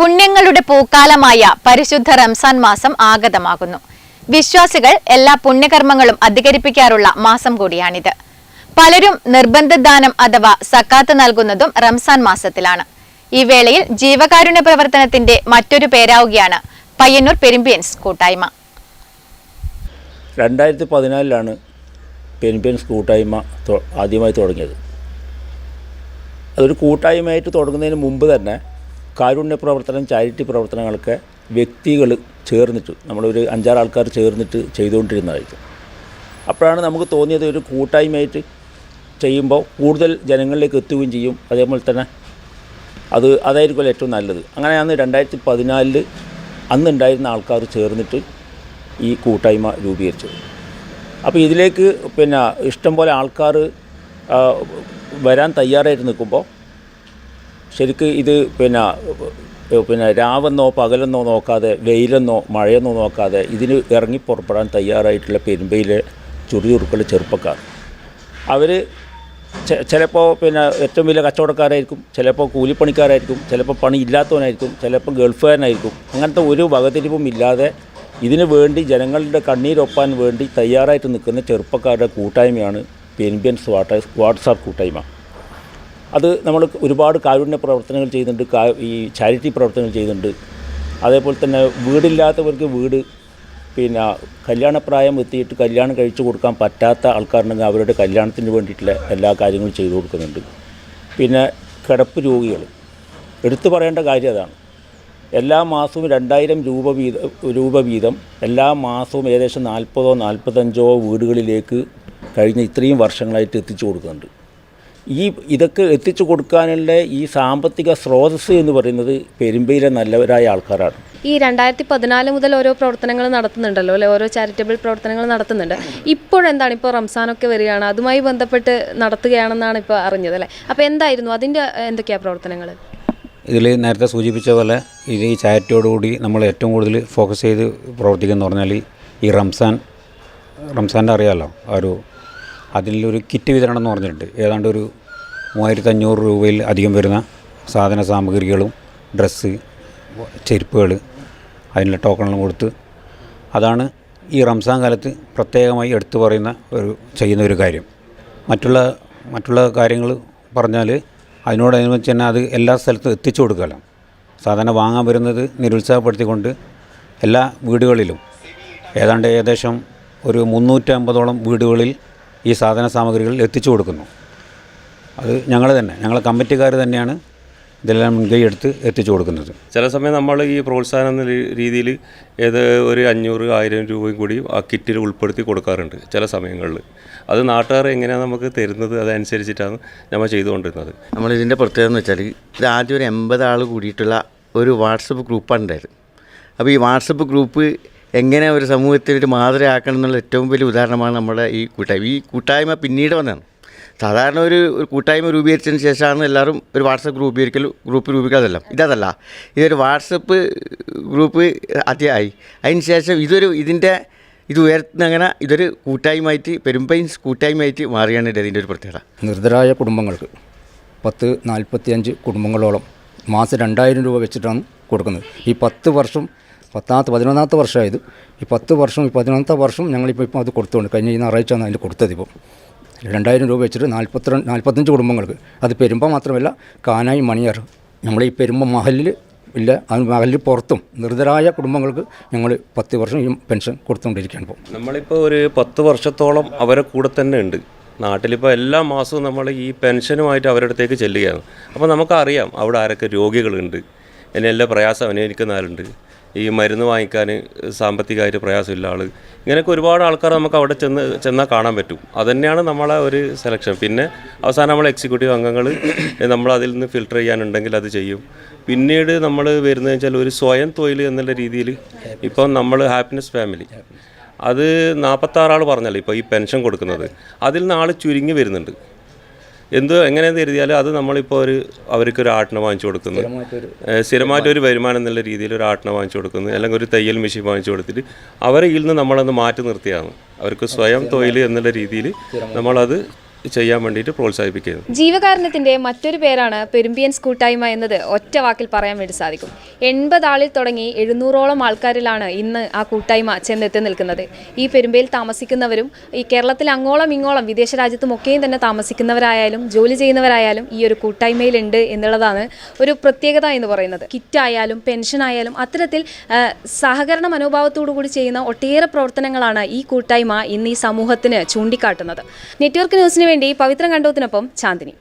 പുണ്യങ്ങളുടെ പൂക്കാലമായ പരിശുദ്ധ റംസാൻ മാസം ആഗതമാകുന്നു. വിശ്വാസികൾ എല്ലാ പുണ്യകർമ്മങ്ങളും അധികരിപ്പിക്കാറുള്ള മാസം കൂടിയാണിത്. പലരും നിർബന്ധദാനം അഥവാ സക്കാത്ത് നൽകുന്നതും റംസാൻ മാസത്തിലാണ്. ഈ വേളയിൽ ജീവകാരുണ്യ പ്രവർത്തനത്തിന്റെ മറ്റൊരു പേരാവുകയാണ് പയ്യന്നൂർ പെരുമ്പിയൻസ് കൂട്ടായ്മ രണ്ടായിരത്തി പതിനാലിലാണ് പെരുമ്പിയൻസ് കൂട്ടായ്മ ആദ്യമായി തുടങ്ങിയത്. അതൊരു കൂട്ടായ്മയായിട്ട് തുടങ്ങുന്നതിന് മുമ്പ് തന്നെ കാരുണ്യ പ്രവർത്തനം ചാരിറ്റി പ്രവർത്തനങ്ങളൊക്കെ വ്യക്തികൾ ചേർന്നിട്ട് നമ്മളൊരു അഞ്ചാറ് ആൾക്കാർ ചേർന്നിട്ട് ചെയ്തുകൊണ്ടിരുന്നതായിരിക്കും. അപ്പോഴാണ് നമുക്ക് തോന്നിയത് ഒരു കൂട്ടായ്മയായിട്ട് ചെയ്യുമ്പോൾ കൂടുതൽ ജനങ്ങളിലേക്ക് എത്തുകയും ചെയ്യും. അതേപോലെ തന്നെ അത് അതായിരിക്കുമല്ലോ ഏറ്റവും നല്ലത്. അങ്ങനെയാണ് രണ്ടായിരത്തി പതിനാലിൽ അന്നുണ്ടായിരുന്ന ആൾക്കാർ ചേർന്നിട്ട് ഈ കൂട്ടായ്മ രൂപീകരിച്ചത്. അപ്പോൾ ഇതിലേക്ക് പിന്നെ ഇഷ്ടം പോലെ ആൾക്കാർ വരാൻ തയ്യാറായിട്ട് നിൽക്കുമ്പോൾ ശരിക്ക് ഇത് പിന്നെ പിന്നെ രാവെന്നോ പകലെന്നോ നോക്കാതെ വെയിലെന്നോ മഴയെന്നോ നോക്കാതെ ഇതിന് ഇറങ്ങി പുറപ്പെടാൻ തയ്യാറായിട്ടുള്ള പെരുമ്പയിലെ ചുറുചുറുക്കൾ ചെറുപ്പക്കാർ. അവർ ചിലപ്പോൾ പിന്നെ ഏറ്റവും വലിയ കച്ചവടക്കാരായിരിക്കും ചിലപ്പോൾ കൂലിപ്പണിക്കാരായിരിക്കും ചിലപ്പോൾ പണി ഇല്ലാത്തവനായിരിക്കും ചിലപ്പോൾ ഗൾഫുകാരനായിരിക്കും. അങ്ങനത്തെ ഒരു വകതിരിവും ഇല്ലാതെ ഇതിനു വേണ്ടി ജനങ്ങളുടെ കണ്ണീരൊപ്പാൻ വേണ്ടി തയ്യാറായിട്ട് നിൽക്കുന്ന ചെറുപ്പക്കാരുടെ കൂട്ടായ്മയാണ് പെൻബിയൻസ് വാട്ടർ വാട്സാപ്പ് കൂട്ടായ്മ. അത് നമ്മൾ ഒരുപാട് കാരുണ്യ പ്രവർത്തനങ്ങൾ ചെയ്യുന്നുണ്ട് ഈ ചാരിറ്റി പ്രവർത്തനങ്ങൾ ചെയ്യുന്നുണ്ട്. അതേപോലെ തന്നെ വീടില്ലാത്തവർക്ക് വീട് പിന്നെ കല്യാണപ്രായം എത്തിയിട്ട് കല്യാണം കഴിച്ചു കൊടുക്കാൻ പറ്റാത്ത ആൾക്കാരുണ്ടെങ്കിൽ അവരുടെ കല്യാണത്തിന് വേണ്ടിയിട്ടുള്ള എല്ലാ കാര്യങ്ങളും ചെയ്തു കൊടുക്കുന്നുണ്ട്. പിന്നെ കിടപ്പ് രോഗികൾ. എടുത്തു പറയേണ്ട കാര്യം അതാണ്. എല്ലാ മാസവും രണ്ടായിരം രൂപ വീതം രൂപ വീതം എല്ലാ മാസവും ഏകദേശം നാൽപ്പതോ നാൽപ്പത്തഞ്ചോ വീടുകളിലേക്ക് കഴിഞ്ഞ ഇത്രയും വർഷങ്ങളായിട്ട് എത്തിച്ചു കൊടുക്കുന്നുണ്ട്. ഈ ഇതൊക്കെ എത്തിച്ചു കൊടുക്കാനുള്ള ഈ സാമ്പത്തിക സ്രോതസ് എന്ന് പറയുന്നത് പെരുമ്പയിലെ നല്ലവരായ ആൾക്കാരാണ്. ഈ രണ്ടായിരത്തി പതിനാല് മുതൽ ഓരോ പ്രവർത്തനങ്ങൾ നടത്തുന്നുണ്ടല്ലോ അല്ലെ? ഓരോ ചാരിറ്റബിൾ പ്രവർത്തനങ്ങൾ നടത്തുന്നുണ്ട്. ഇപ്പോഴെന്താണ് ഇപ്പോൾ റംസാനൊക്കെ വരികയാണ് അതുമായി ബന്ധപ്പെട്ട് നടത്തുകയാണെന്നാണ് ഇപ്പോൾ അറിഞ്ഞത് അല്ലേ? അപ്പോൾ എന്തായിരുന്നു അതിന്റെ എന്തൊക്കെയാണ് പ്രവർത്തനങ്ങൾ? ഇതിൽ നേരത്തെ സൂചിപ്പിച്ച പോലെ ഇത് ഈ ചാരിറ്റിയോടുകൂടി നമ്മൾ ഏറ്റവും കൂടുതൽ ഫോക്കസ് ചെയ്ത് പ്രവർത്തിക്കുന്ന പറഞ്ഞാൽ ഈ റംസാൻ റംസാന്റെ അറിയാമല്ലോ ആ ഒരു അതിലൊരു കിറ്റ് വിതരണം എന്ന് പറഞ്ഞിട്ടുണ്ട്. ഏതാണ്ട് ഒരു മൂവായിരത്തി അഞ്ഞൂറ് രൂപയിൽ അധികം വരുന്ന സാധന സാമഗ്രികളും ഡ്രസ്സ് ചെരുപ്പുകൾ അതിനുള്ള ടോക്കണുകളും കൊടുത്ത് അതാണ് ഈ റംസാൻ കാലത്ത് പ്രത്യേകമായി എടുത്തു പറയുന്ന ഒരു ചെയ്യുന്ന ഒരു കാര്യം. മറ്റുള്ള മറ്റുള്ള കാര്യങ്ങൾ പറഞ്ഞാൽ അതിനോടനുബന്ധിച്ച് തന്നെ അത് എല്ലാ സ്ഥലത്തും എത്തിച്ചു കൊടുക്കാമല്ലോ സാധാരണ വാങ്ങാൻ വരുന്നത് നിരുത്സാഹപ്പെടുത്തിക്കൊണ്ട് എല്ലാ വീടുകളിലും ഏതാണ്ട് ഏകദേശം ഒരു മുന്നൂറ്റമ്പതോളം വീടുകളിൽ ഈ സാധന സാമഗ്രികൾ എത്തിച്ചു കൊടുക്കുന്നു. അത് ഞങ്ങൾ തന്നെ ഞങ്ങളെ കമ്മിറ്റിക്കാർ തന്നെയാണ് ഇതെല്ലാം മുൻകൈ എടുത്ത് എത്തിച്ചു കൊടുക്കുന്നത്. ചില സമയം നമ്മൾ ഈ പ്രോത്സാഹനം എന്ന രീതിയിൽ ഏത് ഒരു അഞ്ഞൂറ് ആയിരം രൂപയും കൂടി ആ കിറ്റിൽ ഉൾപ്പെടുത്തി കൊടുക്കാറുണ്ട് ചില സമയങ്ങളിൽ അത് നാട്ടുകാർ എങ്ങനെയാണ് നമുക്ക് തരുന്നത് അതനുസരിച്ചിട്ടാണ് നമ്മൾ ചെയ്തുകൊണ്ടിരുന്നത്. നമ്മളിതിന്റെ പ്രത്യേകത എന്ന് വെച്ചാൽ ഇത് ആദ്യം ഒരു എൺപത് ആൾ കൂടിയിട്ടുള്ള ഒരു വാട്സപ്പ് ഗ്രൂപ്പാണ് ഉണ്ടായത്. അപ്പോൾ ഈ വാട്സപ്പ് ഗ്രൂപ്പ് എങ്ങനെ ഒരു സമൂഹത്തിൽ ഒരു മാതൃകയാക്കണം എന്നുള്ള ഏറ്റവും വലിയ ഉദാഹരണമാണ് നമ്മുടെ ഈ കൂട്ടായ്മ. ഈ കൂട്ടായ്മ പിന്നീട് വന്നതാണ്. സാധാരണ ഒരു ഒരു കൂട്ടായ്മ രൂപീകരിച്ചതിന് ശേഷമാണ് എല്ലാവരും ഒരു വാട്സപ്പ് രൂപീകരിക്കൽ ഗ്രൂപ്പ് രൂപീകരിക്കാതല്ല. ഇതല്ല ഇതൊരു വാട്സപ്പ് ഗ്രൂപ്പ് ആദ്യമായി. അതിന് ശേഷം ഇതൊരു ഇതിന്റെ ഇത് ഉയർത്തുന്ന അങ്ങനെ ഇതൊരു കൂട്ടായ്മയായിട്ട് പെരുമ്പൈൻസ് കൂട്ടായ്മയായിട്ട് മാറിയാണ് ഇതിന്റെ ഒരു പ്രത്യേകത. നിർദ്ധരായ കുടുംബങ്ങൾക്ക് പത്ത് നാൽപ്പത്തിയഞ്ച് കുടുംബങ്ങളോളം മാസം രണ്ടായിരം രൂപ വെച്ചിട്ടാണ് കൊടുക്കുന്നത്. ഈ പത്ത് വർഷം പത്താമത്തെ പതിനൊന്നാമത്തെ വർഷമായത്. ഈ പത്ത് വർഷം ഈ പതിനൊന്നാമത്തെ വർഷം ഞങ്ങളിപ്പോൾ ഇപ്പോൾ അത് കൊടുത്തുകൊണ്ട് കഴിഞ്ഞ ഈ ഞായറാഴ്ചയാണ് അതിൽ കൊടുത്തത് ഇപ്പോൾ. രണ്ടായിരം രൂപ വെച്ചിട്ട് നാൽപ്പത്തിരണ്ട് നാൽപ്പത്തഞ്ച് കുടുംബങ്ങൾക്ക്. അത് പെരുമ്പ മാത്രമല്ല കാനായി മണിയാർ. നമ്മൾ ഈ പെരുമ്പ മഹലിൽ ഇല്ല അത് മഹലിൽ പുറത്തും നിർദ്ധരായ കുടുംബങ്ങൾക്ക് ഞങ്ങൾ പത്ത് വർഷം ഈ പെൻഷൻ കൊടുത്തുകൊണ്ടിരിക്കുകയാണ് ഇപ്പോൾ നമ്മളിപ്പോൾ ഒരു പത്ത് വർഷത്തോളം അവരെ കൂടെ തന്നെ ഉണ്ട്. നാട്ടിലിപ്പോൾ എല്ലാ മാസവും നമ്മൾ ഈ പെൻഷനുമായിട്ട് അവരുടെ അടുത്തേക്ക് ചെല്ലുകയാണ്. അപ്പോൾ നമുക്കറിയാം അവിടെ ആരൊക്കെ രോഗികളുണ്ട്. എന്നെ എല്ലാ പ്രയാസം അനുഭവിക്കുന്ന ആളുണ്ട് ഈ മരുന്ന് വാങ്ങിക്കാൻ സാമ്പത്തികമായിട്ട് പ്രയാസമില്ല ആൾ ഇങ്ങനെയൊക്കെ ഒരുപാട് ആൾക്കാർ നമുക്ക് അവിടെ ചെന്ന് ചെന്നാൽ കാണാൻ പറ്റും. അതുതന്നെയാണ് നമ്മളെ ഒരു സെലക്ഷൻ പിന്നെ അവസാനം നമ്മൾ എക്സിക്യൂട്ടീവ് അംഗങ്ങൾ നമ്മൾ അതിൽ നിന്ന് ഫിൽട്ടർ ചെയ്യാനുണ്ടെങ്കിൽ അത് ചെയ്യും. പിന്നീട് നമ്മൾ വരുന്നത് വെച്ചാൽ ഒരു സ്വയം തൊഴിൽ എന്നുള്ള രീതിയിൽ ഇപ്പം നമ്മൾ ഹാപ്പിനെസ് ഫാമിലി അത് നാൽപ്പത്താറാൾ പറഞ്ഞല്ലോ ഇപ്പോൾ ഈ പെൻഷൻ കൊടുക്കുന്നത്. അതിൽ നിന്ന് ആൾ ചുരുങ്ങി വരുന്നുണ്ട്. എന്ത് എങ്ങനെയെന്ന് കരുതിയാൽ അത് നമ്മളിപ്പോൾ ഒരു അവർക്ക് ഒരു ആട്ടിനെ വാങ്ങിച്ചു കൊടുക്കുന്നു. സ്ഥിരമായിട്ട് ഒരു വരുമാനം എന്നുള്ള രീതിയിൽ ഒരു ആട്ടിനെ വാങ്ങിച്ചു കൊടുക്കുന്നു. അല്ലെങ്കിൽ ഒരു തയ്യൽ മെഷീൻ വാങ്ങിച്ചു കൊടുത്തിട്ട് അവരെ ഇതിൽ നിന്ന് നമ്മളൊന്ന് മാറ്റി നിർത്തിയാണ്. അവർക്ക് സ്വയം തൊഴിൽ എന്നുള്ള രീതിയിൽ നമ്മളത് ചെയ്യാൻ വേണ്ടിയിട്ട് പ്രോത്സാഹിപ്പിക്കുന്നത് ജീവകാരണത്തിന്റെ മറ്റൊരു പേരാണ് പെരുമ്പിയൻസ് കൂട്ടായ്മ എന്നത് ഒറ്റ വാക്കിൽ പറയാൻ വേണ്ടി സാധിക്കും. എൺപത് ആളിൽ തുടങ്ങി എഴുന്നൂറോളം ആൾക്കാരിലാണ് ഇന്ന് ആ കൂട്ടായ്മ ചെന്നെത്തി നിൽക്കുന്നത്. ഈ പെരുമ്പയിൽ താമസിക്കുന്നവരും ഈ കേരളത്തിൽ അങ്ങോളം ഇങ്ങോളം വിദേശ രാജ്യത്തും ഒക്കെയും തന്നെ താമസിക്കുന്നവരായാലും ജോലി ചെയ്യുന്നവരായാലും ഈ ഒരു കൂട്ടായ്മയിലുണ്ട് എന്നുള്ളതാണ് ഒരു പ്രത്യേകത എന്ന് പറയുന്നത്. കിറ്റായാലും പെൻഷൻ ആയാലും അത്തരത്തിൽ സഹകരണ മനോഭാവത്തോടു കൂടി ചെയ്യുന്ന ഒട്ടേറെ പ്രവർത്തനങ്ങളാണ് ഈ കൂട്ടായ്മ ഇന്ന് ഈ സമൂഹത്തിന് ചൂണ്ടിക്കാട്ടുന്നത്. നെറ്റ്വർക്ക് ന്യൂസിന് വേണ്ടി പവിത്ര കണ്ടോത്തിനൊപ്പം ചാന്ദിനി.